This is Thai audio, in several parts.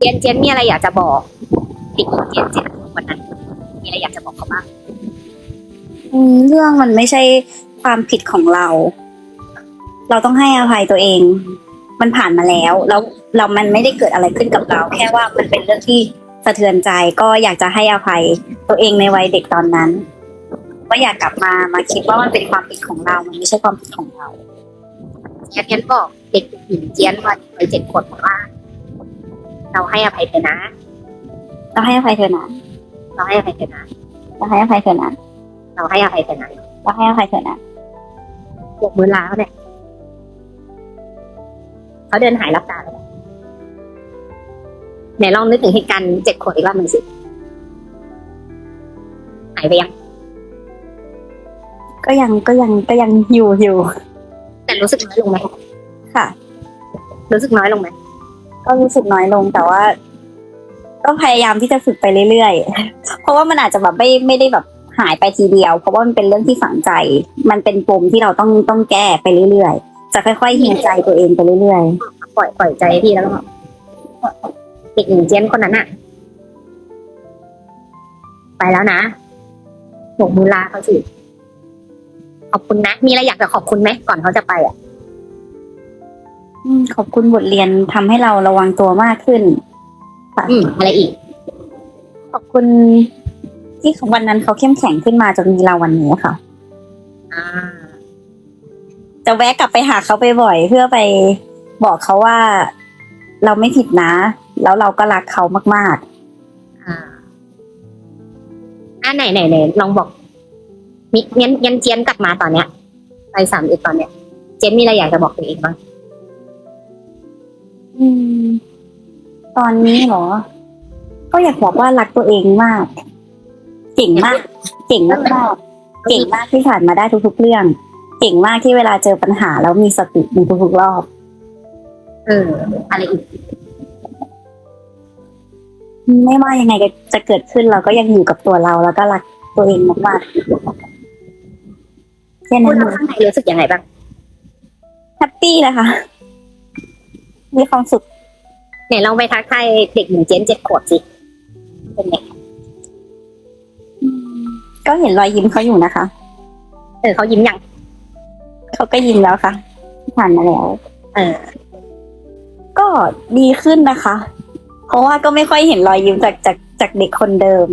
เจนเจนมีอะไรอยากจะบอกเด็กหญิงเจนเจนวันนั้น มีอะไรอยากจะบอกเขาบ้างอืมเรื่องมันไม่ใช่ความผิดของเรา เราต้องให้อภัยตัวเอง มันผ่านมาแล้ว แล้วเรามันไม่ได้เกิดอะไรขึ้นกับเรา แค่ว่ามันเป็นเรื่องที่สะเทือนใจก็อยากจะให้อภัยตัวเองในวัยเด็กตอนนั้นว่าอยากกลับมามาคิดว่ามันเป็นความผิดของเรา มันไม่ใช่ความผิดของเราเจนเจนบอกเด็กหญิงเจนวันวัยเจ็ดขวบบอกว่า เราให้อภัยเธอนะ เราให้อภัยเธอนะ เราให้อภัยเธอนะ เราให้อภัยเธอนะ เราให้อภัยเธอนะเราให้อภัยเธอนะปวกมือล้าวเนี่ยเขาเดินหายรับตาเลยไหนลองนึกถึงเหตุการณ์เจ็ดขวบอีกรอบหนึ่งสิ หายไปยัง ก็ยังก็ยังก็ยังอยู่อยู่ แต่รู้สึกน้อยลงไหมค่ะ รู้สึกน้อยลงไหม ก็รู้สึกน้อยลงแต่ว่า ก็พยายามที่จะฝึกไปเรื่อยๆ เพราะว่ามันอาจจะแบบไม่ไม่ได้แบบหายไปทีเดียว เพราะว่ามันเป็นเรื่องที่ฝังใจ มันเป็นปมที่เราต้องต้องแก้ไปเรื่อยๆ จะค่อยๆหิวใจตัวเองไปเรื่อยๆ ปล่อยปล่อยใจพี่แล้วก็เด็กหญิงเจนคนนั้นอะไปแล้วนะบกมือลาเขาสิขอบคุณนะ มีอะไรอยากจะขอบคุณไหมก่อนเขาจะไปอะ อืมขอบคุณบทเรียนทำให้เราระวังตัวมากขึ้นอืมอะไรอีก ขอบคุณที่วันนั้นเขาเข้มแข็งขึ้นมาจนมีเราวันนี้ค่ะ อ่า จะแวะกลับไปหาเขาไปบ่อยๆเพื่อไปบอกเขาว่า เราไม่ผิดนะ แล้วเราก็รักเขามากอ่าอ่าไหนไหนไหนลองบอกมียันยันเจียนกลับมาตอนเนี้ยไปสามเอ็ดตอนเนี้ย เจนมีอะไรอยากจะบอกตัวเองบ้างๆ อืม ตอนนี้เหรอ ก็อยากบอกว่ารักตัวเองมาก เก่งมาก เก่งมากมากๆเก่งมากที่ผ่านมาได้ทุกๆเรื่อง เก่งมากที่เวลาเจอปัญหาแล้วมีสติในทุกๆรอบ เออ อะไรอีก ไม่ว่ายังไงก็จะเกิดขึ้นเราก็ยังอยู่กับตัวเราแล้วก็รักตัวเองมากๆแค่พูนั้ดนแล้วข้างในรู้สึกยังไงบ้าง แฮปปี้เลยค่ะ มีความสุขไหนลองไปทักทายเด็กหญิงเจนเจ็ดขวบสิเป็นไงก็เห็นรอยยิ้มเขาอยู่นะคะ เออเขายิ้มยังเขาก็ยิ้มแล้วค่ะผ่านมาแล้ว เออ ก็ดีขึ้นนะคะ เพราะว่าก็ไม่ค่อยเห็นรอยยิ้มจากจากจากเด็กคนเดิม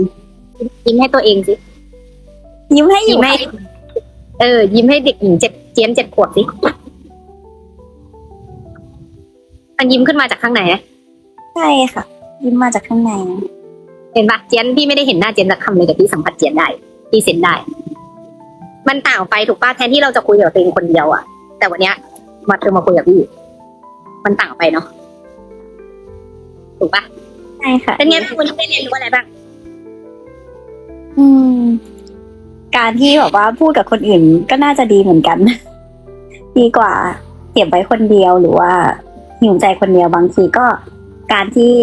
ยิ้มให้ตัวเองสิยิ้มให้อยิ้ยู่มให้ เออ ยิ้มให้เด็กหญิงเจ็ดเจียนเจ็ดขวบสิ มันยิ้มขึ้นมาจากข้างในนะใช่ค่ะ ยิ้มมาจากข้างใน เห็นปะเจียนพี่ไม่ได้เห็นหน้าเจียนสักคำเลยแต่พี่สัมผัสเจียนได้พี่เซ็นได้ มันต่างไปถูกปะแทนที่เราจะคุยกับตัวเองคนเดียวอะแต่วันเนี้ยมาเธอมาคุยกับพี่ มันต่างไปเนาะถูกปะใช่ค่ะเป็นไงบ้างวันนี้ได้เรียนรู้อะไรบ้าง อืม การที่แบบว่าพูดกับคนอื่นก็น่าจะดีเหมือนกัน ดีกว่าเก็บไว้คนเดียวหรือว่า หิวใจคนเดียวบางทีก็การที่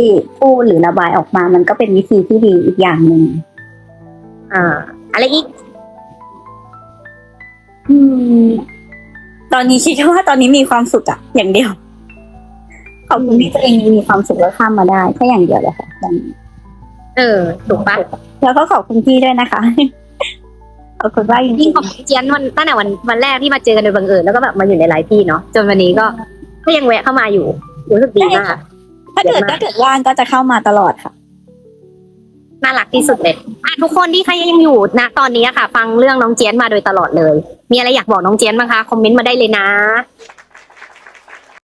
พูดหรือระบายออกมา มันก็เป็นวิธีที่ดีอีกอย่างหนึ่งอ่าอะไรอีก อืม ตอนนี้คิดว่าตอนนี้มีความสุขอะอย่างเดียวขอบคุณที่ตัวเองมีความสุขแล้วข้ามมาได้แค่อย่างเดียวเลยค่ะอย่างนี้เออถูกปะแล้วก็ขอบคุณพี่ด้วยนะคะขอบคุณมากจยิ่ริงงของเจียนวันตั้งแต่วันวันแรกที่มาเจอกันโดยบังเอิญแล้วก็แบบมาอยู่ในไลฟ์พี่เนาะจนวันนี้ก็ ก็ยังแวะเข้ามาอยู่รู้สึกดีมากๆถ้าเกิดถ้าเกิดว่างก็จะเข้ามาตลอดค่ะน่ารักที่สุดเลยอะทุกคนที่ใครยังอยู่นะตอนนี้อะค่ะ ฟังเรื่องน้องเจียนมาโดยตลอดเลย มีอะไรอยากบอกน้องเจียนบ้างคะคอมเมนต์มาได้เลยนะ